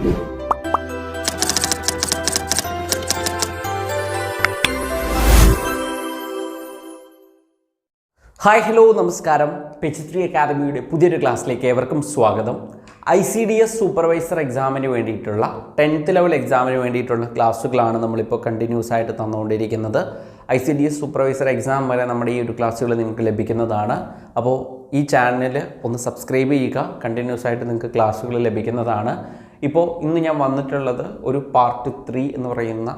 Hi hello നമസ്കാരം. പെച്ചിത്രി അക്കാദമിയുടെ പുതിയൊരു ക്ലാസ്സിലേക്ക് ഏവർക്കും സ്വാഗതം. I C D S supervisor എക്സാമിന് വേണ്ടിയിട്ടുള്ള ടെൻത്ത് ലെവൽ എക്സാമിന് വേണ്ടിയിട്ടുള്ള ക്ലാസ്സുകളാണ് നമ്മളിപ്പോൾ കണ്ടിന്യൂസ് ആയിട്ട് തന്നുകൊണ്ടിരിക്കുന്നത്. I C D S supervisor exam വരെ നമ്മുടെ ഈ ഒരു ക്ലാസ്സുകൾ നിങ്ങൾക്ക് ലഭിക്കുന്നതാണ്. അപ്പോൾ ഈ ചാനൽ ഒന്ന് സബ്സ്ക്രൈബ് ചെയ്യുക. കണ്ടിന്യൂസ് ആയിട്ട് നിങ്ങൾക്ക് ക്ലാസ്സുകൾ ലഭിക്കുന്നതാണ്. ഇപ്പോൾ ഇന്ന് ഞാൻ വന്നിട്ടുള്ളത് ഒരു പാർട്ട് ത്രീ എന്ന് പറയുന്ന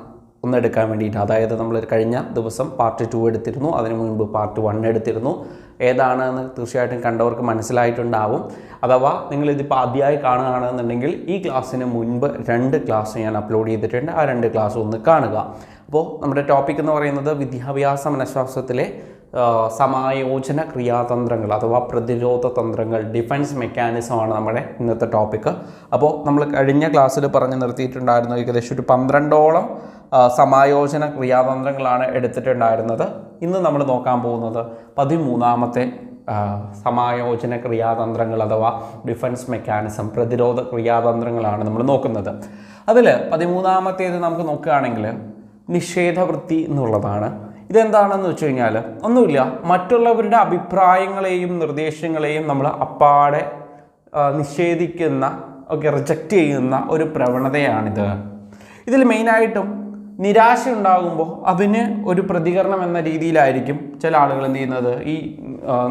ഒന്ന് എടുക്കാൻ വേണ്ടിയിട്ട്. അതായത് നമ്മൾ കഴിഞ്ഞ ദിവസം പാർട്ട് ടു എടുത്തിരുന്നു അതിനു മുൻപ് പാർട്ട് വൺ എടുത്തിരുന്നു. ഏതാണെന്ന് തീർച്ചയായിട്ടും കണ്ടവർക്ക് മനസ്സിലായിട്ടുണ്ടാവും. അഥവാ നിങ്ങളിതിപ്പോൾ ആദ്യമായി കാണുകയാണെന്നുണ്ടെങ്കിൽ ഈ ക്ലാസ്സിന് മുൻപ് രണ്ട് ക്ലാസ് ഞാൻ അപ്ലോഡ് ചെയ്തിട്ടുണ്ട്. ആ രണ്ട് ക്ലാസ് ഒന്ന് കാണുക. അപ്പോൾ നമ്മുടെ ടോപ്പിക് എന്ന് പറയുന്നത് വിദ്യാഭ്യാസ മനഃശാസ്ത്രത്തിലെ സമായോജന ക്രിയാതന്ത്രങ്ങൾ അഥവാ പ്രതിരോധ തന്ത്രങ്ങൾ ഡിഫൻസ് മെക്കാനിസമാണ് നമ്മുടെ ഇന്നത്തെ ടോപ്പിക്ക് അപ്പോൾ നമ്മൾ കഴിഞ്ഞ ക്ലാസ്സിൽ പറഞ്ഞു നിർത്തിയിട്ടുണ്ടായിരുന്നു ഏകദേശം ഒരു പന്ത്രണ്ടോളം സമായോജന ക്രിയാതന്ത്രങ്ങളാണ് എടുത്തിട്ടുണ്ടായിരുന്നത്. ഇന്ന് നമ്മൾ നോക്കാൻ പോകുന്നത് പതിമൂന്നാമത്തെ സമായോജന ക്രിയാതന്ത്രങ്ങൾ അഥവാ ഡിഫൻസ് മെക്കാനിസം പ്രതിരോധ ക്രിയാതന്ത്രങ്ങളാണ് നമ്മൾ നോക്കുന്നത്. അതിൽ പതിമൂന്നാമത്തേത് നമുക്ക് നോക്കുകയാണെങ്കിൽ നിഷേധവൃത്തി എന്നുള്ളതാണ്. ഇതെന്താണെന്ന് വെച്ച് കഴിഞ്ഞാൽ ഒന്നുമില്ല. മറ്റുള്ളവരുടെ അഭിപ്രായങ്ങളെയും നിർദ്ദേശങ്ങളെയും നമ്മൾ അപ്പാടെ നിഷേധിക്കുന്ന ഒക്കെ റിജക്റ്റ് ചെയ്യുന്ന ഒരു പ്രവണതയാണിത്. ഇതിൽ മെയിനായിട്ടും നിരാശ ഉണ്ടാകുമ്പോൾ അതിന് ഒരു പ്രതികരണം എന്ന രീതിയിലായിരിക്കും ചില ആളുകൾ എന്ത് ചെയ്യുന്നത്? ഈ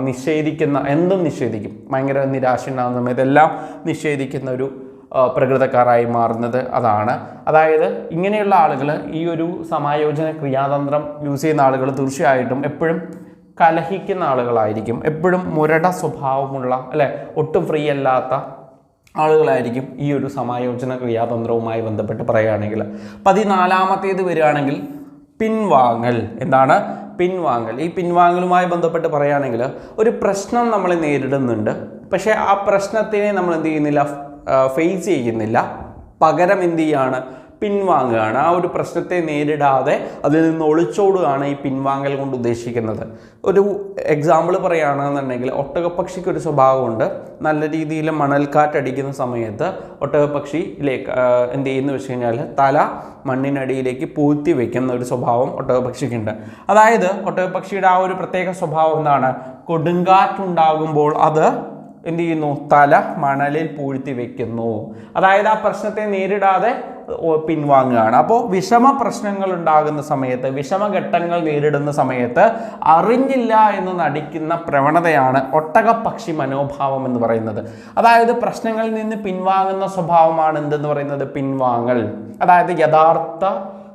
നിഷേധിക്കുന്ന എന്തും നിഷേധിക്കും. ഭയങ്കര നിരാശ ഉണ്ടാകുന്ന എല്ലാം നിഷേധിക്കുന്ന ഒരു പ്രകൃതക്കാരായി മാറുന്നത് അതാണ്. അതായത് ഇങ്ങനെയുള്ള ആളുകൾ ഈ ഒരു സമായോജന ക്രിയാതന്ത്രം യൂസ് ചെയ്യുന്ന ആളുകൾ തീർച്ചയായിട്ടും എപ്പോഴും കലഹിക്കുന്ന ആളുകളായിരിക്കും. എപ്പോഴും മുരട സ്വഭാവമുള്ള അല്ലെ ഒട്ടും ഫ്രീ അല്ലാത്ത ആളുകളായിരിക്കും ഈ ഒരു സമായോജന ക്രിയാതന്ത്രവുമായി ബന്ധപ്പെട്ട് പറയുകയാണെങ്കിൽ പതിനാലാമത്തേത് വരികയാണെങ്കിൽ പിൻവാങ്ങൽ. എന്താണ്? പിൻവാങ്ങൽ. ഈ പിൻവാങ്ങലുമായി ബന്ധപ്പെട്ട് പറയുകയാണെങ്കിൽ ഒരു പ്രശ്നം നമ്മൾ നേരിടുന്നുണ്ട്. പക്ഷേ ആ പ്രശ്നത്തിനെ നമ്മൾ എന്ത് ചെയ്യുന്നില്ല? ഫേസ് ചെയ്യുന്നില്ല. പകരം എന്ത് ചെയ്യാണ്? പിൻവാങ്ങുകയാണ്. ആ ഒരു പ്രശ്നത്തെ നേരിടാതെ അതിൽ നിന്ന് ഒളിച്ചോടുകയാണ് ഈ പിൻവാങ്ങൽ കൊണ്ട് ഉദ്ദേശിക്കുന്നത്. ഒരു എക്സാമ്പിൾ പറയുകയാണെന്നുണ്ടെങ്കിൽ ഒട്ടകപ്പക്ഷിക്ക് ഒരു സ്വഭാവമുണ്ട്. നല്ല രീതിയിൽ മണൽക്കാറ്റടിക്കുന്ന സമയത്ത് ഒട്ടകപ്പക്ഷിയിലേക്ക് ലേക്ക് എന്ത് ചെയ്യുന്നു വെച്ച് കഴിഞ്ഞാൽ തല മണ്ണിനടിയിലേക്ക് പൂഴ്ത്തി വയ്ക്കുന്ന ഒരു സ്വഭാവം ഒട്ടകപക്ഷിക്കുണ്ട് അതായത് ഒട്ടകപ്പക്ഷിയുടെ ആ ഒരു പ്രത്യേക സ്വഭാവം എന്താണ്? കൊടുങ്കാറ്റുണ്ടാകുമ്പോൾ അത് എന്ത് ചെയ്യുന്നു? തല മണലിൽ പൂഴ്ത്തി വെക്കുന്നു. അതായത് ആ പ്രശ്നത്തെ നേരിടാതെ പിൻവാങ്ങുകയാണ്. അപ്പോൾ വിഷമ പ്രശ്നങ്ങൾ ഉണ്ടാകുന്ന സമയത്ത് വിഷമഘട്ടങ്ങൾ നേരിടുന്ന സമയത്ത് അറിഞ്ഞില്ല എന്ന് നടിക്കുന്ന പ്രവണതയാണ് ഒട്ടകപക്ഷി മനോഭാവം എന്ന് പറയുന്നത്. അതായത് പ്രശ്നങ്ങളിൽ നിന്ന് പിൻവാങ്ങുന്ന സ്വഭാവമാണ് എന്തെന്ന് പറയുന്നത്? പിൻവാങ്ങൽ. അതായത് യഥാർത്ഥ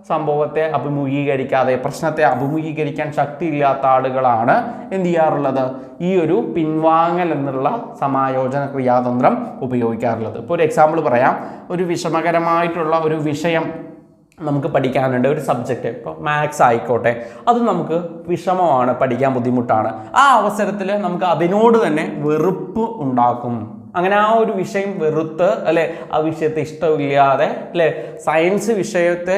സംഭവത്തെ അഭിമുഖീകരിക്കാതെ പ്രശ്നത്തെ അഭിമുഖീകരിക്കാൻ ശക്തിയില്ലാത്ത ആളുകളാണ് എന്ത് ചെയ്യാറുള്ളത്? ഈ ഒരു പിൻവാങ്ങൽ എന്നുള്ള സമായോജന ക്രിയാതന്ത്രം ഉപയോഗിക്കാറുള്ളത്. ഇപ്പോൾ ഒരു എക്സാമ്പിൾ പറയാം. ഒരു വിഷമകരമായിട്ടുള്ള ഒരു വിഷയം നമുക്ക് പഠിക്കാനുണ്ട്. ഒരു സബ്ജക്റ്റ് ഇപ്പോൾ മാത്സ് ആയിക്കോട്ടെ. അത് നമുക്ക് വിഷമമാണ് പഠിക്കാൻ ബുദ്ധിമുട്ടാണ്. ആ അവസരത്തിൽ നമുക്ക് അതിനോട് തന്നെ വെറുപ്പ് ഉണ്ടാക്കും. അങ്ങനെ ആ ഒരു വിഷയം വെറുത്ത് അല്ലെ? ആ വിഷയത്തെ ഇഷ്ടമില്ലാതെ അല്ലെ? സയൻസ് വിഷയത്തെ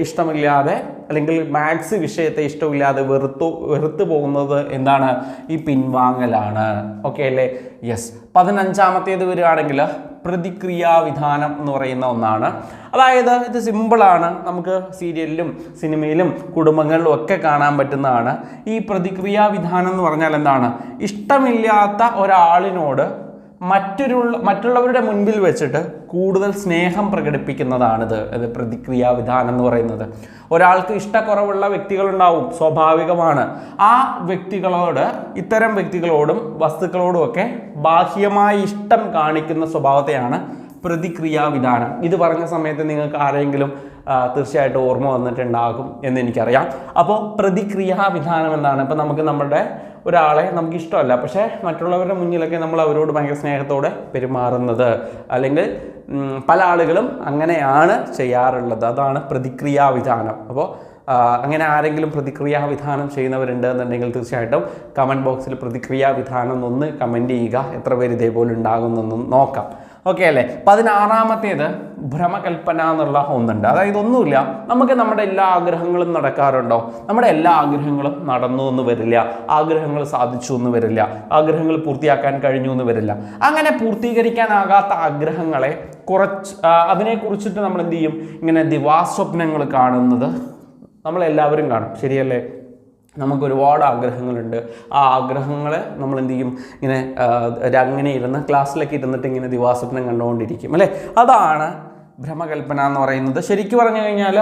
ഇഷ്ടമില്ലാതെ അല്ലെങ്കിൽ മാത്സ് വിഷയത്തെ ഇഷ്ടമില്ലാതെ വെറുത്തു വെറുത്തു പോകുന്നത് എന്താണ്? ഈ പിൻവാങ്ങലാണ്. ഓക്കെ അല്ലേ? യെസ് പതിനഞ്ചാമത്തേത് വരികയാണെങ്കിൽ പ്രതിക്രിയാ വിധാനം എന്ന് പറയുന്ന ഒന്നാണ്. അതായത് ഇത് സിമ്പിളാണ് നമുക്ക് സീരിയലിലും സിനിമയിലും കുടുംബങ്ങളിലും ഒക്കെ കാണാൻ പറ്റുന്നതാണ്. ഈ പ്രതിക്രിയാ വിധാനം എന്ന് പറഞ്ഞാൽ എന്താണ്? ഇഷ്ടമില്ലാത്ത ഒരാളിനോട് മറ്റൊരു മറ്റുള്ളവരുടെ മുൻപിൽ വെച്ചിട്ട് കൂടുതൽ സ്നേഹം പ്രകടിപ്പിക്കുന്നതാണിത്. ഇത് പ്രതിക്രിയാ വിധാനം എന്ന് പറയുന്നത്. ഒരാൾക്ക് ഇഷ്ടക്കുറവുള്ള വ്യക്തികളുണ്ടാവും സ്വാഭാവികമാണ്. ആ വ്യക്തികളോട് ഇത്തരം വ്യക്തികളോടും വസ്തുക്കളോടും ഒക്കെ ബാഹ്യമായി ഇഷ്ടം കാണിക്കുന്ന സ്വഭാവത്തെയാണ് പ്രതിക്രിയാ വിധാനം ഇത് പറഞ്ഞ സമയത്ത് നിങ്ങൾക്ക് ആരെങ്കിലും തീർച്ചയായിട്ടും ഓർമ്മ വന്നിട്ടുണ്ടാകും എന്ന് എനിക്കറിയാം. അപ്പോൾ പ്രതിക്രിയാ വിധാനം എന്താണ് ഇപ്പം നമുക്ക് നമ്മുടെ ഒരാളെ നമുക്ക് ഇഷ്ടമല്ല പക്ഷേ മറ്റുള്ളവരുടെ മുന്നിലൊക്കെ നമ്മൾ അവരോട് ഭയങ്കര സ്നേഹത്തോടെ പെരുമാറുന്നത്. അല്ലെങ്കിൽ പല ആളുകളും അങ്ങനെയാണ് ചെയ്യാറുള്ളത്. അതാണ് പ്രതിക്രിയാ വിധാനം അപ്പോൾ അങ്ങനെ ആരെങ്കിലും പ്രതിക്രിയാ വിധാനം ചെയ്യുന്നവരുണ്ട് എന്നുണ്ടെങ്കിൽ തീർച്ചയായിട്ടും കമന്റ് ബോക്സിൽ പ്രതിക്രിയാ വിധാനം ഒന്ന് കമന്റ് ചെയ്യുക. എത്ര പേര് ഇതേപോലെ ഉണ്ടാകുമെന്നൊന്നും നോക്കാം. ഓക്കെ അല്ലേ? പതിനാറാമത്തേത് ഭ്രമകൽപ്പന എന്നുള്ള ഒന്നുണ്ട്. അതായത് ഒന്നുമില്ല. നമുക്ക് നമ്മുടെ എല്ലാ ആഗ്രഹങ്ങളും നടക്കാറുണ്ടോ? നമ്മുടെ എല്ലാ ആഗ്രഹങ്ങളും നടന്നു എന്ന് വരില്ല. ആഗ്രഹങ്ങൾ സാധിച്ചു എന്ന് വരില്ല. ആഗ്രഹങ്ങൾ പൂർത്തിയാക്കാൻ കഴിഞ്ഞു എന്ന് വരില്ല. അങ്ങനെ പൂർത്തീകരിക്കാനാകാത്ത ആഗ്രഹങ്ങളെ കുറച്ച് അതിനെക്കുറിച്ചിട്ട് നമ്മൾ എന്ത് ചെയ്യും? ഇങ്ങനെ ദിവാസ്വപ്നങ്ങൾ കാണുന്നത് നമ്മളെല്ലാവരും കാണും. ശരിയല്ലേ? നമുക്ക് ഒരുപാട് ആഗ്രഹങ്ങളുണ്ട്. ആ ആഗ്രഹങ്ങളെ നമ്മൾ എന്ത് ചെയ്യും ഇങ്ങനെ അങ്ങനെ ഇരുന്ന് ക്ലാസ്സിലൊക്കെ ഇരുന്നിട്ട് ഇങ്ങനെ ദിവാസ്വപ്നം കണ്ടുകൊണ്ടിരിക്കും അല്ലേ? അതാണ് ഭ്രമകൽപ്പന എന്ന് പറയുന്നത്. ശരിക്കും പറഞ്ഞു കഴിഞ്ഞാൽ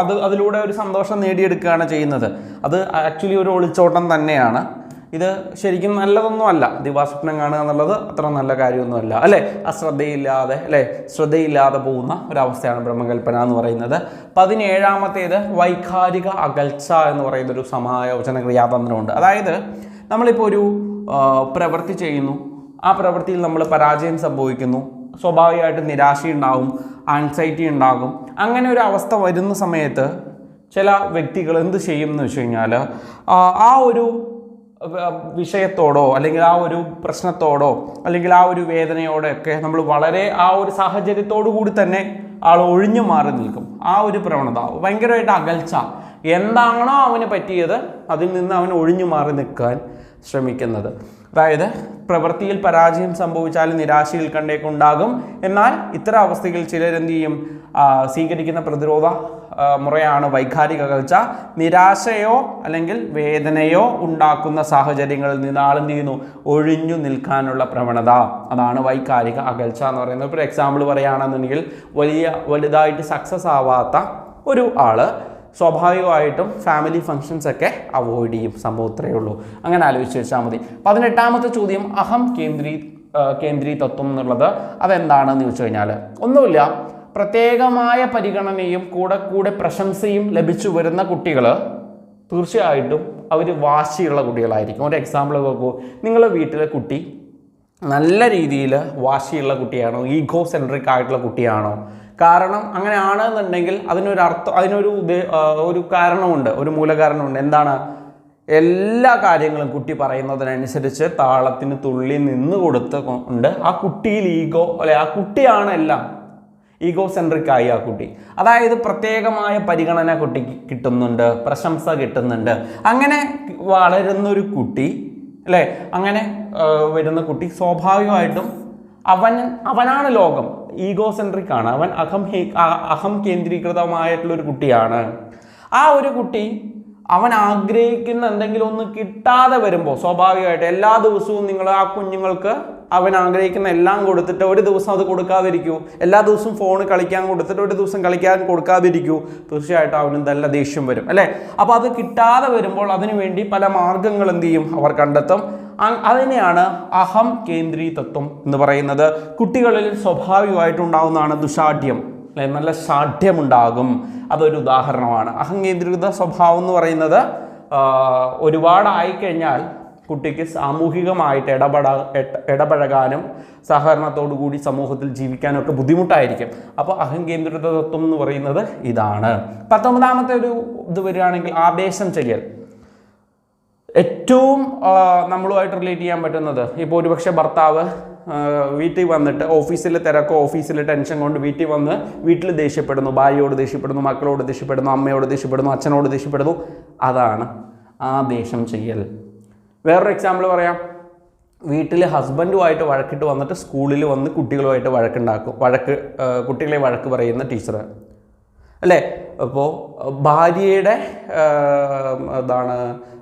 അത് അതിലൂടെ ഒരു സന്തോഷം നേടിയെടുക്കുകയാണ് ചെയ്യുന്നത്. അത് ആക്ച്വലി ഒരു ഒളിച്ചോട്ടം തന്നെയാണ്. ഇത് ശരിക്കും നല്ലതൊന്നും അല്ല ദിവാസ്വപ്നം കാണുക എന്നുള്ളത് അത്ര നല്ല കാര്യമൊന്നുമല്ല. അല്ലേ? അശ്രദ്ധയില്ലാതെ അല്ലേ? ശ്രദ്ധയില്ലാതെ പോകുന്ന ഒരവസ്ഥയാണ് ബ്രഹ്മകൽപ്പന എന്ന് പറയുന്നത്. പതിനേഴാമത്തേത് വൈകാരിക അകൽച്ച എന്ന് പറയുന്ന ഒരു സമായോചന ക്രിയാതന്ത്രമുണ്ട്. അതായത് നമ്മളിപ്പോൾ ഒരു പ്രവൃത്തി ചെയ്യുന്നു. ആ പ്രവൃത്തിയിൽ നമ്മൾ പരാജയം സംഭവിക്കുന്നു. സ്വാഭാവികമായിട്ട് നിരാശയുണ്ടാകും ആൻസൈറ്റി ഉണ്ടാകും. അങ്ങനെ ഒരു അവസ്ഥ വരുന്ന സമയത്ത് ചില വ്യക്തികൾ എന്ത് ചെയ്യും എന്ന് വെച്ച് കഴിഞ്ഞാൽ ആ, ഒരു വിഷയത്തോടോ അല്ലെങ്കിൽ ആ ഒരു പ്രശ്നത്തോടോ അല്ലെങ്കിൽ ആ ഒരു വേദനയോടോ ഒക്കെ നമ്മൾ വളരെ ആ ഒരു സാഹചര്യത്തോടു കൂടി തന്നെ ആൾ ഒഴിഞ്ഞു മാറി നിൽക്കും. ആ ഒരു പ്രവണത. ഭയങ്കരമായിട്ട് അകൽച്ച. എന്താണോ അവന് പറ്റിയത് അതിൽ നിന്ന് അവൻ ഒഴിഞ്ഞു മാറി നിൽക്കാൻ ശ്രമിക്കുന്നത്. അതായത് പ്രവൃത്തിയിൽ പരാജയം സംഭവിച്ചാൽ നിരാശയിൽ കണ്ടേക്കുണ്ടാകും. എന്നാൽ ഇത്തരം അവസ്ഥയിൽ ചിലരെന്ത് ചെയ്യും? സ്വീകരിക്കുന്ന പ്രതിരോധ മുറയാണ് വൈകാരിക അകൽച്ച നിരാശയോ അല്ലെങ്കിൽ വേദനയോ ഉണ്ടാക്കുന്ന സാഹചര്യങ്ങളിൽ നിന്ന് ആളെന്ത് ചെയ്യുന്നു? ഒഴിഞ്ഞു നിൽക്കാനുള്ള പ്രവണത. അതാണ് വൈകാരിക അകൽച്ച എന്ന് പറയുന്നത്. ഇപ്പോൾ എക്സാമ്പിൾ പറയുകയാണെന്നുണ്ടെങ്കിൽ വലിയ വലുതായിട്ട് സക്സസ് ആവാത്ത ഒരു ആൾ സ്വാഭാവികമായിട്ടും ഫാമിലി ഫങ്ഷൻസ് ഒക്കെ അവോയ്ഡ് ചെയ്യും. സംഭവം ഇത്രയേ ഉള്ളൂ. അങ്ങനെ ആലോചിച്ച് വെച്ചാൽ മതി. പതിനെട്ടാമത്തെ ചോദ്യം അഹം കേന്ദ്രീ കേന്ദ്രീ തത്വം എന്നുള്ളത് അതെന്താണെന്ന് ചോദിച്ചു കഴിഞ്ഞാൽ ഒന്നുമില്ല. പ്രത്യേകമായ പരിഗണനയും കൂടെ കൂടെ പ്രശംസയും ലഭിച്ചു വരുന്ന കുട്ടികൾ തീർച്ചയായിട്ടും അവർ വാശിയുള്ള കുട്ടികളായിരിക്കും. ഒരു എക്സാമ്പിൾ നോക്കൂ. നിങ്ങളുടെ വീട്ടിലെ കുട്ടി നല്ല രീതിയിൽ വാശിയുള്ള കുട്ടിയാണോ ഈഗോ സെൻട്രിക് ആയിട്ടുള്ള കുട്ടിയാണോ? കാരണം അങ്ങനെ ആണെന്നുണ്ടെങ്കിൽ അതിനൊരു അർത്ഥം അതിനൊരു ഒരു കാരണമുണ്ട് ഒരു മൂലകാരണമുണ്ട്. എന്താണ്? എല്ലാ കാര്യങ്ങളും കുട്ടി പറയുന്നതിനനുസരിച്ച് താളത്തിന് തുള്ളി നിന്ന് കൊടുത്ത് കൊണ്ട് ആ കുട്ടിയിൽ ഈഗോ അല്ലെ ആ കുട്ടിയാണ് എല്ലാം. ഈഗോ സെൻട്രിക് ആയി ആ കുട്ടി. അതായത് പ്രത്യേകമായ പരിഗണന കുട്ടിക്ക് കിട്ടുന്നുണ്ട് പ്രശംസ കിട്ടുന്നുണ്ട്. അങ്ങനെ വളരുന്നൊരു കുട്ടി അല്ലേ? അങ്ങനെ വരുന്ന കുട്ടി സ്വാഭാവികമായിട്ടും അവൻ അവനാണ് ലോകം. ഈഗോ സെൻട്രിക് ആണ് അവൻ അഹം അഹം കേന്ദ്രീകൃതമായിട്ടുള്ളൊരു കുട്ടിയാണ്. ആ ഒരു കുട്ടി അവൻ ആഗ്രഹിക്കുന്ന എന്തെങ്കിലും ഒന്ന് കിട്ടാതെ വരുമ്പോൾ സ്വാഭാവികമായിട്ട് എല്ലാ ദിവസവും നിങ്ങൾ ആ കുഞ്ഞുങ്ങൾക്ക് അവൻ ആഗ്രഹിക്കുന്ന എല്ലാം കൊടുത്തിട്ട് ഒരു ദിവസം അത് കൊടുക്കാതിരിക്കൂ. എല്ലാ ദിവസവും ഫോൺ കളിക്കാൻ കൊടുത്തിട്ട് ഒരു ദിവസം കളിക്കാൻ കൊടുക്കാതിരിക്കൂ. തീർച്ചയായിട്ടും അവന് നല്ല ദേഷ്യം വരും അല്ലേ? അപ്പോൾ അത് കിട്ടാതെ വരുമ്പോൾ അതിനുവേണ്ടി പല മാർഗങ്ങൾ എന്ത് ചെയ്യും? അവർ കണ്ടെത്തും. അതിനെയാണ് അഹം കേന്ദ്രീ തത്വം എന്ന് പറയുന്നത്. കുട്ടികളിൽ സ്വാഭാവികമായിട്ടുണ്ടാകുന്നതാണ് ദുഷാഠ്യം അല്ലെ നല്ല ഷാഠ്യമുണ്ടാകും അതൊരു ഉദാഹരണമാണ്. അഹങ്കേന്ദ്രീകൃത സ്വഭാവം എന്ന് പറയുന്നത് ഒരുപാടായിക്കഴിഞ്ഞാൽ ഒരുപാടായി കഴിഞ്ഞാൽ കുട്ടിക്ക് സാമൂഹികമായിട്ട് ഇടപെടാ ഇടപഴകാനും സഹകരണത്തോടു കൂടി സമൂഹത്തിൽ ജീവിക്കാനും ഒക്കെ ബുദ്ധിമുട്ടായിരിക്കും. അപ്പോൾ അഹങ്കേന്ദ്രിത തത്വം എന്ന് പറയുന്നത് ഇതാണ്. പത്തൊമ്പതാമത്തെ ഒരു ഇത് വരികയാണെങ്കിൽ ആവേശം ചെയ്യൽ ഏറ്റവും നമ്മളുമായിട്ട് റിലേറ്റ് ചെയ്യാൻ പറ്റുന്നത് ഇപ്പോൾ ഒരുപക്ഷെ ഭർത്താവ് വീട്ടിൽ വന്നിട്ട് ഓഫീസിൽ തിരക്കോ ഓഫീസിൽ ടെൻഷൻ കൊണ്ട് വീട്ടിൽ വന്ന് വീട്ടിൽ ദേഷ്യപ്പെടുന്നു. ഭാര്യയോട് ദേഷ്യപ്പെടുന്നു മക്കളോട് ദേഷ്യപ്പെടുന്നു അമ്മയോട് ദേഷ്യപ്പെടുന്നു അച്ഛനോട് ദേഷ്യപ്പെടുന്നു. അതാണ് ആ ദേഷ്യം ചെയ്യൽ. വേറൊരു എക്സാമ്പിൾ പറയാം. വീട്ടിൽ ഹസ്ബൻഡുമായിട്ട് വഴക്കിട്ട് വന്നിട്ട് സ്കൂളിൽ വന്ന് കുട്ടികളുമായിട്ട് വഴക്കുണ്ടാക്കും. വഴക്ക് കുട്ടികളെ വഴക്ക് പറയുന്ന ടീച്ചർ അല്ലേ? അപ്പോൾ ഭാര്യയുടെ എന്താണ്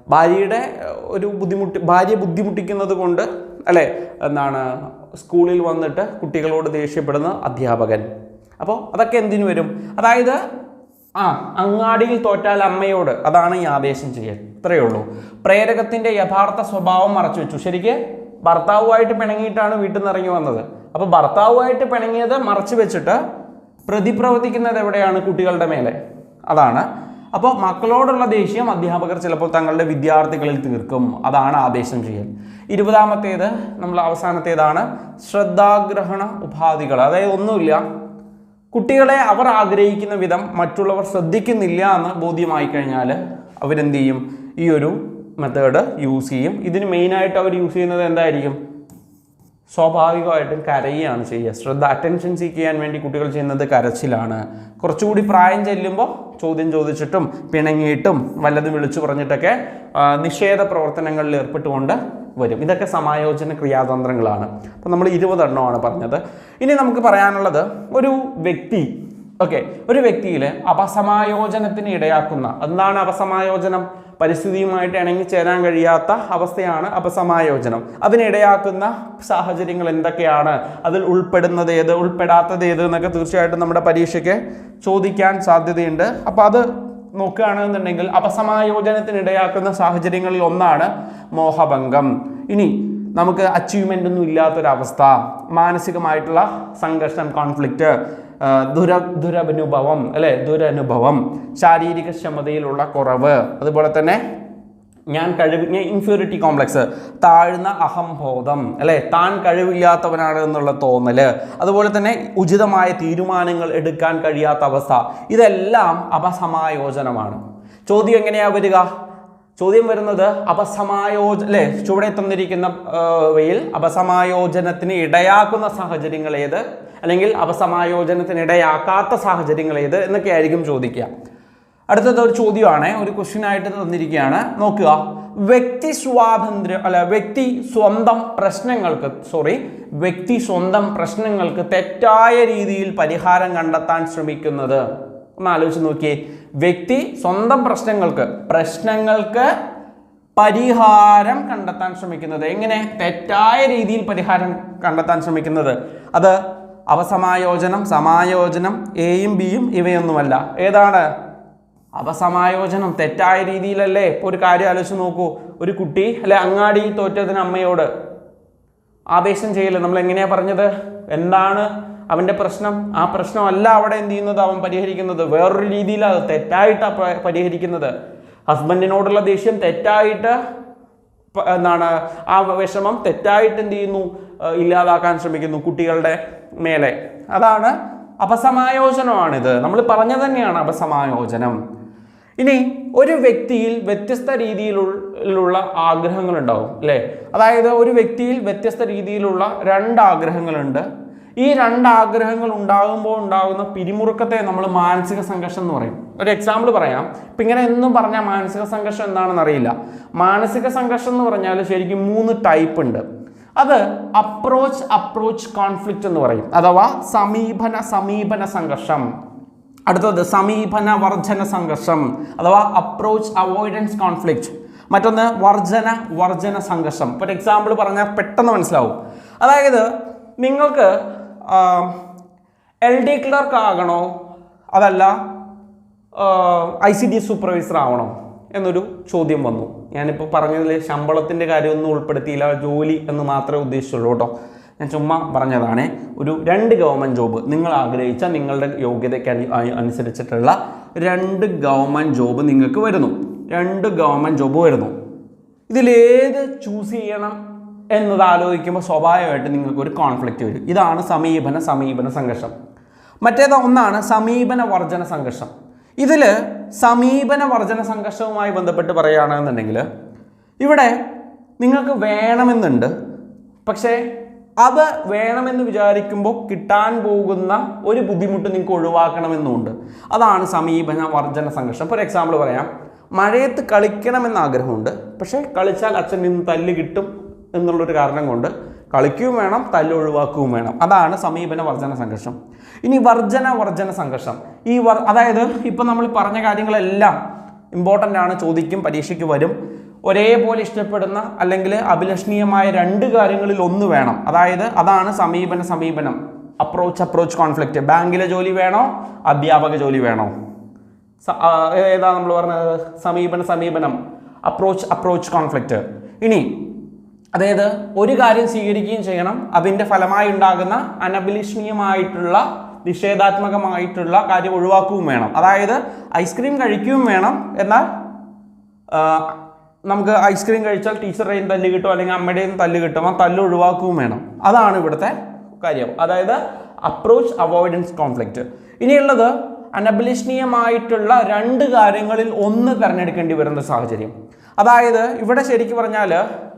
ഭാര്യയുടെ ഒരു ബുദ്ധിമുട്ട് ഭാര്യയെ ബുദ്ധിമുട്ടിക്കുന്നത് കൊണ്ട് അല്ലേ? എന്താണ്? സ്കൂളിൽ വന്നിട്ട് കുട്ടികളോട് ദേഷ്യപ്പെടുന്ന അധ്യാപകൻ. അപ്പോൾ അതൊക്കെ എന്തിനു വരും? അതായത് ആ അങ്ങാടിയിൽ തോറ്റാൽ അമ്മയോട്. അതാണ് ഈ ആദേശം ചെയ്യൽ. ഇത്രയേ ഉള്ളൂ. പ്രേരകത്തിന്റെ യഥാർത്ഥ സ്വഭാവം മറച്ചു വെച്ചു. ശരിക്ക് ഭർത്താവുമായിട്ട് പിണങ്ങിയിട്ടാണ് വീട്ടിൽ നിന്ന് ഇറങ്ങി വന്നത്. അപ്പോൾ ഭർത്താവുമായിട്ട് പിണങ്ങിയത് മറച്ചു വെച്ചിട്ട് പ്രതിപ്രവർത്തിക്കുന്നത് എവിടെയാണ്? കുട്ടികളുടെ മേലെ. അതാണ്. അപ്പോൾ മക്കളോടുള്ള ദേഷ്യം അധ്യാപകർ ചിലപ്പോൾ തങ്ങളുടെ വിദ്യാർത്ഥികളിൽ തീർക്കും. അതാണ് ആദേശം ചെയ്യൽ. ഇരുപതാമത്തേത് നമ്മൾ അവസാനത്തേതാണ് ശ്രദ്ധാഗ്രഹണ ഉപാധികൾ. അതായത് ഒന്നുമില്ല. കുട്ടികളെ അവർ ആഗ്രഹിക്കുന്ന വിധം മറ്റുള്ളവർ ശ്രദ്ധിക്കുന്നില്ല എന്ന് ബോധ്യമായി കഴിഞ്ഞാൽ അവരെന്ത് ചെയ്യും? ഈ ഒരു മെത്തേഡ് യൂസ് ചെയ്യും. ഇതിന് മെയിനായിട്ട് അവർ യൂസ് ചെയ്യുന്നത് എന്തായിരിക്കും? സ്വാഭാവികമായിട്ടും കരയുകയാണ് ചെയ്യുക. ശ്രദ്ധ അറ്റൻഷൻ സീക്ക് ചെയ്യാൻ വേണ്ടി കുട്ടികൾ ചെയ്യുന്നത് കരച്ചിലാണ്. കുറച്ചുകൂടി പ്രായം ചെല്ലുമ്പോൾ ചോദ്യം ചോദിച്ചിട്ടും പിണങ്ങിയിട്ടും വല്ലതും വിളിച്ചു പറഞ്ഞിട്ടൊക്കെ നിഷേധ പ്രവർത്തനങ്ങളിൽ ഏർപ്പെട്ടുകൊണ്ട് വരും. ഇതൊക്കെ സമായോജന ക്രിയാതന്ത്രങ്ങളാണ്. അപ്പം നമ്മൾ ഇരുപതെണ്ണമാണ് പറഞ്ഞത്. ഇനി നമുക്ക് പറയാനുള്ളത് ഒരു വ്യക്തി ഓക്കെ ഒരു വ്യക്തിയിൽ അപസമായോജനത്തിന് ഇടയാക്കുന്ന എന്താണ് അപസമായോജനം? പരിസ്ഥിതിയുമായിട്ട് ഇണങ്ങി ചേരാൻ കഴിയാത്ത അവസ്ഥയാണ് അപസമായോജനം. അതിനിടയാക്കുന്ന സാഹചര്യങ്ങൾ എന്തൊക്കെയാണ്? അതിൽ ഉൾപ്പെടുന്നത് ഏത് ഉൾപ്പെടാത്തത് ഏത് എന്നൊക്കെ തീർച്ചയായിട്ടും നമ്മുടെ പരീക്ഷയ്ക്ക് ചോദിക്കാൻ സാധ്യതയുണ്ട്. അപ്പോൾ അത് നോക്കുകയാണെന്നുണ്ടെങ്കിൽ അപസമായോജനത്തിനിടയാക്കുന്ന സാഹചര്യങ്ങളിൽ ഒന്നാണ് മോഹഭംഗം. ഇനി നമുക്ക് അച്ചീവ്മെന്റ് ഒന്നും ഇല്ലാത്തൊരവസ്ഥ മാനസികമായിട്ടുള്ള സംഘർഷം കോൺഫ്ലിക്റ്റ് ദുര ദുരനുഭവം അല്ലേ? ദുരനുഭവം ശാരീരിക ക്ഷമതയിലുള്ള കുറവ് അതുപോലെ തന്നെ ഞാൻ കഴിവ് ഇൻഫ്യൂരിറ്റി കോംപ്ലക്സ് താഴ്ന്ന അഹംബോധം അല്ലേ? താൻ കഴിവില്ലാത്തവനാണ് എന്നുള്ള തോന്നൽ അതുപോലെ തന്നെ ഉചിതമായ തീരുമാനങ്ങൾ എടുക്കാൻ കഴിയാത്ത അവസ്ഥ ഇതെല്ലാം അപസമായോജനമാണ്. ചോദ്യം എങ്ങനെയാ വരിക? ചോദ്യം വരുന്നത് അപസമായോജ അല്ലേ? ചുവടെ തന്നിരിക്കുന്ന വയിൽ അപസമായോജനത്തിന് ഇടയാക്കുന്ന സാഹചര്യങ്ങൾ ഏത്? അല്ലെങ്കിൽ അപസമായോജനത്തിന് ഇടയാക്കാത്ത സാഹചര്യങ്ങൾ ഏത്? എന്നൊക്കെ ആയിരിക്കും ചോദിക്കുക. അടുത്തത് ഒരു ചോദ്യമാണ് ഒരു ക്വസ്റ്റ്യൻ ആയിട്ട് തന്നിരിക്കുകയാണ്. നോക്കുക. വ്യക്തി സ്വാതന്ത്ര്യം അല്ല വ്യക്തി സ്വന്തം പ്രശ്നങ്ങൾക്ക് സോറി വ്യക്തി സ്വന്തം പ്രശ്നങ്ങൾക്ക് തെറ്റായ രീതിയിൽ പരിഹാരം കണ്ടെത്താൻ ശ്രമിക്കുന്നത്. ഒന്ന് ആലോചിച്ച് നോക്കിയേ. വ്യക്തി സ്വന്തം പ്രശ്നങ്ങൾക്ക് പ്രശ്നങ്ങൾക്ക് പരിഹാരം കണ്ടെത്താൻ ശ്രമിക്കുന്നത് എങ്ങനെ? തെറ്റായ രീതിയിൽ പരിഹാരം കണ്ടെത്താൻ ശ്രമിക്കുന്നത്. അത് അവസമായോജനം സമായോജനം എയും ബിയും ഇവയൊന്നുമല്ല. ഏതാണ്? അവസമായോജനം തെറ്റായ രീതിയിലല്ലേ? ഇപ്പോൾ ഒരു കാര്യം ആലോചിച്ച് നോക്കൂ. ഒരു കുട്ടി അല്ലെ അങ്ങാടി തോറ്റതിന് അമ്മയോട് ആവേശം ചെയ്യൽ നമ്മൾ എങ്ങനെയാ പറഞ്ഞത്? എന്താണ് അവന്റെ പ്രശ്നം ആ പ്രശ്നമല്ല അവിടെ എന്ത് ചെയ്യുന്നത്? അവൻ പരിഹരിക്കുന്നത്. വേറൊരു രീതിയിലാണ് തെറ്റായിട്ടാണ് പരിഹരിക്കുന്നത്. ഹസ്ബൻഡിനോടുള്ള ദേഷ്യം തെറ്റായിട്ട് എന്താണ് ആ വിഷമം തെറ്റായിട്ട് എന്ത് ചെയ്യുന്നു? ഇല്ലാതാക്കാൻ ശ്രമിക്കുന്നു കുട്ടികളുടെ മേലെ. അതാണ് അപസമായോജനമാണിത്. നമ്മൾ പറഞ്ഞ തന്നെയാണ് അപസമായോജനം. ഇനി ഒരു വ്യക്തിയിൽ വ്യത്യസ്ത രീതിയിലുള്ള ആഗ്രഹങ്ങളുണ്ടാവും അല്ലേ? അതായത് ഒരു വ്യക്തിയിൽ വ്യത്യസ്ത രീതിയിലുള്ള രണ്ട് ആഗ്രഹങ്ങളുണ്ട്. ഈ രണ്ട് ആഗ്രഹങ്ങൾ ഉണ്ടാകുമ്പോൾ ഉണ്ടാകുന്ന പിരിമുറുക്കത്തെ നമ്മൾ മാനസിക സംഘർഷം എന്ന് പറയും. ഒരു എക്സാമ്പിൾ പറയാം. ഇപ്പം ഇങ്ങനെ എന്നും പറഞ്ഞാൽ മാനസിക സംഘർഷം എന്താണെന്ന് അറിയില്ല. മാനസിക സംഘർഷം എന്ന് പറഞ്ഞാൽ ശരിക്കും മൂന്ന് ടൈപ്പ് ഉണ്ട്. അത് അപ്രോച്ച് അപ്രോച്ച് കോൺഫ്ലിക്റ്റ് എന്ന് പറയും. അഥവാ സമീപന സമീപന സംഘർഷം. അടുത്തത് സമീപന വർജന സംഘർഷം. അഥവാ അപ്രോച്ച് അവോയ്ഡൻസ് കോൺഫ്ലിക്റ്റ് മറ്റൊന്ന് വർജന വർജന സംഘർഷം. ഇപ്പോൾ ഒരു എക്സാമ്പിൾ പറഞ്ഞാൽ പെട്ടെന്ന് മനസ്സിലാവും. അതായത് നിങ്ങൾക്ക് എൽ ഡി ക്ലർക്ക് ആകണോ അതല്ല ഐ സി ഡി സൂപ്പർവൈസർ ആവണോ? എന്നൊരു ചോദ്യം വന്നു. ഞാനിപ്പോൾ പറഞ്ഞതിൽ ശമ്പളത്തിന്റെ കാര്യമൊന്നും ഉൾപ്പെടുത്തിയില്ല ജോലി എന്ന് മാത്രമേ ഉദ്ദേശിച്ചുള്ളൂ കേട്ടോ. ഞാൻ ചുമ്മാ പറഞ്ഞതാണ് ഒരു രണ്ട് ഗവൺമെന്റ് ജോബ് നിങ്ങൾ ആഗ്രഹിച്ച നിങ്ങളുടെ യോഗ്യതയ്ക്ക് അനുസരിച്ചിട്ടുള്ള രണ്ട് ഗവൺമെന്റ് ജോബ് നിങ്ങൾക്ക് വരുന്നു. രണ്ട് ഗവൺമെന്റ് ജോബ് വരുന്നു. ഇതിലേത് ചൂസ് ചെയ്യണം? എന്നത് ആലോചിക്കുമ്പോൾ സ്വാഭാവികമായിട്ട് നിങ്ങൾക്ക് ഒരു കോൺഫ്ലിക്റ്റ് വരും. ഇതാണ് സമീപന സമീപന സംഘർഷം. മറ്റേത് ഒന്നാണ് സമീപന വർജന സംഘർഷം. ഇതിൽ സമീപന വർജന സംഘർഷവുമായി ബന്ധപ്പെട്ട് പറയുകയാണെന്നുണ്ടെങ്കിൽ ഇവിടെ നിങ്ങൾക്ക് വേണമെന്നുണ്ട്. പക്ഷേ അത് വേണമെന്ന് വിചാരിക്കുമ്പോൾ കിട്ടാൻ പോകുന്ന ഒരു ബുദ്ധിമുട്ട് നിങ്ങൾക്ക് ഒഴിവാക്കണമെന്നുണ്ട്. അതാണ് സമീപന വർജന സംഘർഷം. ഇപ്പോൾ ഒരു എക്സാമ്പിൾ പറയാം മഴയത്ത് കളിക്കണമെന്ന് ആഗ്രഹമുണ്ട്. പക്ഷേ കളിച്ചാൽ അച്ഛൻ നിന്ന് തല്ല് കിട്ടും എന്നുള്ളൊരു കാരണം കൊണ്ട് കളിക്കുകയും വേണം തല്ലൊഴിവാക്കുകയും വേണം. അതാണ് സമീപന വർജന സംഘർഷം. ഇനി വർജന വർജന സംഘർഷം. ഈ വർ അതായത് ഇപ്പം നമ്മൾ പറഞ്ഞ കാര്യങ്ങളെല്ലാം ഇമ്പോർട്ടന്റ് ആണ് ചോദിക്കും പരീക്ഷയ്ക്ക് വരും. ഒരേപോലെ ഇഷ്ടപ്പെടുന്ന അല്ലെങ്കിൽ അഭിലഷണീയമായ രണ്ട് കാര്യങ്ങളിൽ ഒന്ന് വേണം. അതായത് അതാണ് സമീപന സമീപനം. അപ്രോച്ച് അപ്രോച്ച് കോൺഫ്ലിക്റ്റ് ബാങ്കിലെ ജോലി വേണോ? അധ്യാപക ജോലി വേണോ? ഏതാ നമ്മൾ പറഞ്ഞത്? സമീപന സമീപനം. അപ്രോച്ച് അപ്രോച്ച് കോൺഫ്ലിക്റ്റ് ഇനി അതായത് ഒരു കാര്യം സ്വീകരിക്കുകയും ചെയ്യണം. അതിന്റെ ഫലമായി ഉണ്ടാകുന്ന അനഭിലഷണീയമായിട്ടുള്ള നിഷേധാത്മകമായിട്ടുള്ള കാര്യം ഒഴിവാക്കുകയും വേണം. അതായത് ഐസ്ക്രീം കഴിക്കുകയും വേണം. എന്നാൽ നമുക്ക് ഐസ്ക്രീം കഴിച്ചാൽ ടീച്ചറുടെയും തല്ല് കിട്ടും അല്ലെങ്കിൽ അമ്മയുടെയും തല്ല് കിട്ടും. ആ തല്ല് ഒഴിവാക്കുകയും വേണം. അതാണ് ഇവിടുത്തെ കാര്യം. അതായത് അപ്രോച്ച് അവോയ്ഡൻസ് കോൺഫ്ലിക്റ്റ് ഇനിയുള്ളത് അനഭിലഷണീയമായിട്ടുള്ള രണ്ട് കാര്യങ്ങളിൽ ഒന്ന് തിരഞ്ഞെടുക്കേണ്ടി വരുന്ന സാഹചര്യം. അതായത് ഇവിടെ ശരിക്കും പറഞ്ഞാൽ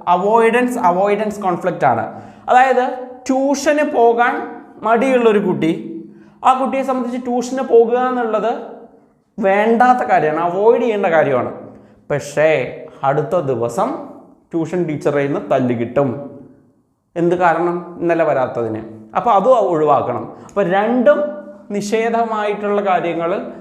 അവോയ്ഡൻസ് അവോയ്ഡൻസ് കോൺഫ്ലിക്റ്റ് ആണ്. അതായത് ട്യൂഷന് പോകാൻ മടിയുള്ളൊരു കുട്ടി ആ കുട്ടിയെ സംബന്ധിച്ച് ട്യൂഷന് പോകുക എന്നുള്ളത് വേണ്ടാത്ത കാര്യമാണ് അവോയ്ഡ് ചെയ്യേണ്ട കാര്യമാണ്. പക്ഷേ അടുത്ത ദിവസം ട്യൂഷൻ ടീച്ചറിൽ നിന്ന് തല്ല് കിട്ടും. എന്ത് കാരണം? ഇന്നലെ വരാത്തതിന്. അപ്പോൾ അതും ഒഴിവാക്കണം. അപ്പോൾ രണ്ടും നിഷേധമായിട്ടുള്ള കാര്യങ്ങൾ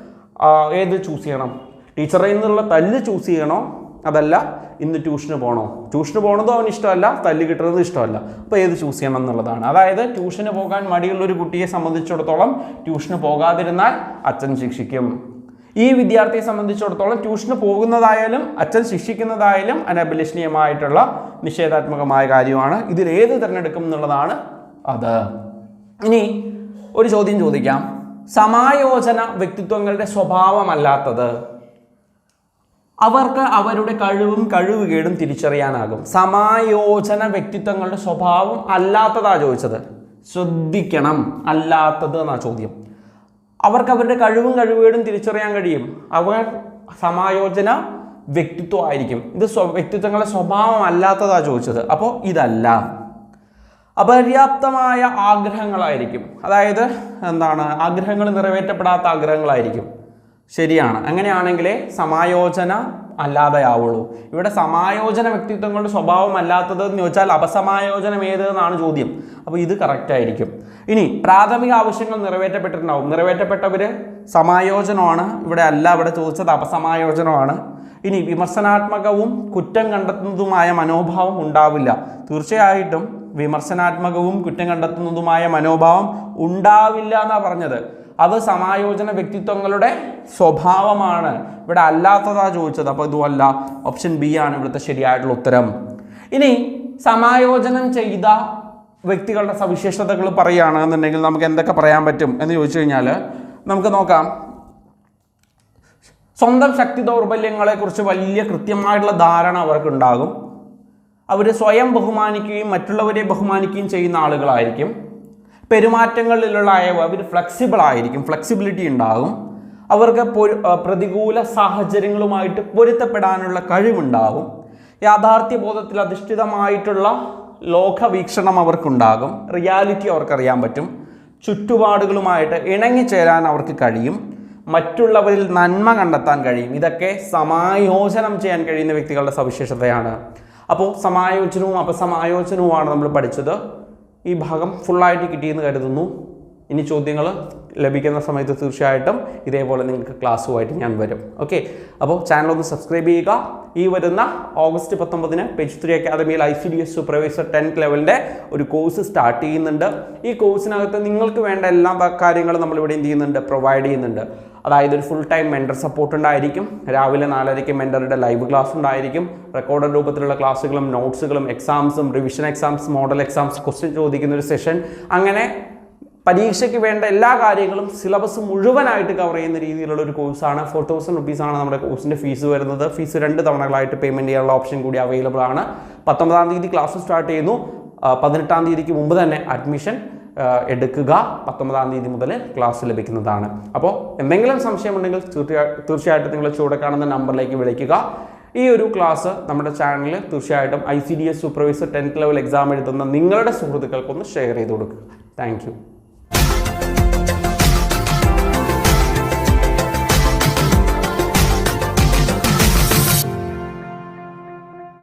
ഏത് ചൂസ് ചെയ്യണം? ടീച്ചറിൽ നിന്നുള്ള തല്ല് ചൂസ് ചെയ്യണോ? അതല്ല ഇന്ന് ട്യൂഷന് പോകണോ ട്യൂഷന് പോകണതും അവന് ഇഷ്ടമല്ല തല്ല് കിട്ടുന്നത് ഇഷ്ടമല്ല. അപ്പോൾ ഏത് ചൂസ് ചെയ്യണം എന്നുള്ളതാണ്. അതായത് ട്യൂഷന് പോകാൻ മടിയുള്ള ഒരു കുട്ടിയെ സംബന്ധിച്ചിടത്തോളം ട്യൂഷന് പോകാതിരുന്നാൽ അച്ഛൻ ശിക്ഷിക്കും. ഈ വിദ്യാർത്ഥിയെ സംബന്ധിച്ചിടത്തോളം ട്യൂഷന് പോകുന്നതായാലും അച്ഛൻ ശിക്ഷിക്കുന്നതായാലും അനഭിലഷണീയമായിട്ടുള്ള നിഷേധാത്മകമായ കാര്യമാണ്. ഇതിൽ ഏത് തിരഞ്ഞെടുക്കും എന്നുള്ളതാണ് അത്. ഇനി ഒരു ചോദ്യം ചോദിക്കാം. സമായോജന വ്യക്തിത്വങ്ങളുടെ സ്വഭാവമല്ലാത്തത് അവർക്ക് അവരുടെ കഴിവും കഴിവുകേടും തിരിച്ചറിയാനാകും. സമായോജന വ്യക്തിത്വങ്ങളുടെ സ്വഭാവം അല്ലാത്തതാ ചോദിച്ചത്. ശ്രദ്ധിക്കണം അല്ലാത്തത് എന്നാ ചോദ്യം. അവർക്ക് അവരുടെ കഴിവും കഴിവുകേടും തിരിച്ചറിയാൻ കഴിയും. അവർ സമായോജന വ്യക്തിത്വമായിരിക്കും ഇത് സ്വ വ്യക്തിത്വങ്ങളുടെ സ്വഭാവം അല്ലാത്തതാ ചോദിച്ചത്. അപ്പോൾ ഇതല്ല. അപര്യാപ്തമായ ആഗ്രഹങ്ങളായിരിക്കും. അതായത് എന്താണ്? ആഗ്രഹങ്ങൾ നിറവേറ്റപ്പെടാത്ത ആഗ്രഹങ്ങളായിരിക്കും. ശരിയാണ്. അങ്ങനെയാണെങ്കിലേ സമായോജന അല്ലാതെയാവുള്ളൂ. ഇവിടെ സമായോജന വ്യക്തിത്വങ്ങളുടെ സ്വഭാവം അല്ലാത്തത് എന്ന് ചോദിച്ചാൽ അപസമായോജനം ഏത് എന്നാണ് ചോദ്യം. അപ്പോൾ ഇത് കറക്റ്റ് ആയിരിക്കും. ഇനി പ്രാഥമിക ആവശ്യങ്ങൾ നിറവേറ്റപ്പെട്ടിട്ടുണ്ടാവും. നിറവേറ്റപ്പെട്ടവർ സമായോജനമാണ്. ഇവിടെ അല്ല ഇവിടെ ചോദിച്ചത് അപസമായോജനമാണ്. ഇനി വിമർശനാത്മകവും കുറ്റം കണ്ടെത്തുന്നതുമായ മനോഭാവം ഉണ്ടാവില്ല. തീർച്ചയായിട്ടും വിമർശനാത്മകവും കുറ്റം കണ്ടെത്തുന്നതുമായ മനോഭാവം ഉണ്ടാവില്ല എന്നാണ് പറഞ്ഞത്. അത് സമായോജന വ്യക്തിത്വങ്ങളുടെ സ്വഭാവമാണ്. ഇവിടെ അല്ലാത്തതാ ചോദിച്ചത്. അപ്പോൾ ഇതുമല്ല. ഓപ്ഷൻ ബി ആണ് ഇവിടുത്തെ ശരിയായിട്ടുള്ള ഉത്തരം. ഇനി സമായോജനം ചെയ്ത വ്യക്തികളുടെ സവിശേഷതകൾ പറയുകയാണെന്നുണ്ടെങ്കിൽ നമുക്ക് എന്തൊക്കെ പറയാൻ പറ്റും എന്ന് ചോദിച്ചു കഴിഞ്ഞാൽ നമുക്ക് നോക്കാം. സ്വന്തം ശക്തി ദൗർബല്യങ്ങളെക്കുറിച്ച് വലിയ കൃത്യമായിട്ടുള്ള ധാരണ അവർക്കുണ്ടാകും. അവർ സ്വയം ബഹുമാനിക്കുകയും മറ്റുള്ളവരെ ബഹുമാനിക്കുകയും ചെയ്യുന്ന ആളുകളായിരിക്കും. പെരുമാറ്റങ്ങളിലുള്ള അയവ് അവർ ഫ്ലെക്സിബിൾ ആയിരിക്കും ഫ്ലെക്സിബിലിറ്റി ഉണ്ടാകും. അവർക്ക് പ്രതികൂല സാഹചര്യങ്ങളുമായിട്ട് പൊരുത്തപ്പെടാനുള്ള കഴിവുണ്ടാകും. യാഥാർത്ഥ്യ ബോധത്തിൽ അധിഷ്ഠിതമായിട്ടുള്ള ലോകവീക്ഷണം അവർക്കുണ്ടാകും. റിയാലിറ്റി അവർക്കറിയാൻ പറ്റും. ചുറ്റുപാടുകളുമായിട്ട് ഇണങ്ങിച്ചേരാൻ അവർക്ക് കഴിയും. മറ്റുള്ളവരിൽ നന്മ കണ്ടെത്താൻ കഴിയും. ഇതൊക്കെ സമായോജനം ചെയ്യാൻ കഴിയുന്ന വ്യക്തികളുടെ സവിശേഷതയാണ്. അപ്പോൾ സമായോജനവും അപസമായോജനവുമാണ് നമ്മൾ പഠിച്ചത്. ഈ ഭാഗം ഫുള്ളായിട്ട് കിട്ടിയെന്ന് കരുതുന്നു. ഇനി ചോദ്യങ്ങൾ ലഭിക്കുന്ന സമയത്ത് തീർച്ചയായിട്ടും ഇതേപോലെ നിങ്ങൾക്ക് ക്ലാസ്സുമായിട്ട് ഞാൻ വരും. ഓക്കെ അപ്പോൾ ചാനൽ ഒന്ന് സബ്സ്ക്രൈബ് ചെയ്യുക. ഈ വരുന്ന ഓഗസ്റ്റ് പത്തൊമ്പതിന് പേജ് ത്രീ അക്കാദമിയിൽ I C D S supervisor tenth ലെവലിന്റെ ഒരു കോഴ്സ് സ്റ്റാർട്ട് ചെയ്യുന്നുണ്ട്. ഈ കോഴ്സിനകത്ത് നിങ്ങൾക്ക് വേണ്ട എല്ലാ കാര്യങ്ങളും നമ്മളിവിടെ എന്ത് ചെയ്യുന്നുണ്ട്? പ്രൊവൈഡ് ചെയ്യുന്നുണ്ട്. അതായത് ഒരു ഫുൾ ടൈം മെന്റർ സപ്പോർട്ട് ഉണ്ടായിരിക്കും. രാവിലെ നാലരയ്ക്ക് മെന്ററുടെ ലൈവ് ക്ലാസ് ഉണ്ടായിരിക്കും. റെക്കോർഡഡ് രൂപത്തിലുള്ള ക്ലാസ്സുകളും നോട്ട്സുകളും എക്സാംസും revision exams model exams question ചോദിക്കുന്ന ഒരു സെഷൻ അങ്ങനെ പരീക്ഷയ്ക്ക് വേണ്ട എല്ലാ കാര്യങ്ങളും സിലബസ് മുഴുവനായിട്ട് കവർ ചെയ്യുന്ന രീതിയിലുള്ള ഒരു കോഴ്സാണ് ഫോർ തൗസൻഡ് റുപ്പീസാണ് നമ്മുടെ കോഴ്സിന്റെ ഫീസ് വരുന്നത്. ഫീസ് രണ്ട് തവണകളായിട്ട് പേയ്മെന്റ് ചെയ്യാനുള്ള ഓപ്ഷൻ കൂടി അവൈലബിൾ ആണ്. പത്തൊമ്പതാം തീയതി ക്ലാസ് സ്റ്റാർട്ട് ചെയ്യുന്നു. പതിനെട്ടാം തീയതിക്ക് മുമ്പ് തന്നെ അഡ്മിഷൻ എടുക്കുക പത്തൊമ്പതാം തീയതി മുതൽ ക്ലാസ് ലഭിക്കുന്നതാണ്. അപ്പോൾ എന്തെങ്കിലും സംശയമുണ്ടെങ്കിൽ തീർച്ചയാ- തീർച്ചയായിട്ടും നിങ്ങൾ ചൂടെ കാണുന്ന നമ്പറിലേക്ക് വിളിക്കുക. ഈ ഒരു ക്ലാസ് നമ്മുടെ ചാനലിൽ തീർച്ചയായിട്ടും I C D S supervisor tenth level exam എഴുതുന്ന നിങ്ങളുടെ സുഹൃത്തുക്കൾക്കൊന്ന് ഷെയർ ചെയ്ത് കൊടുക്കുക. താങ്ക്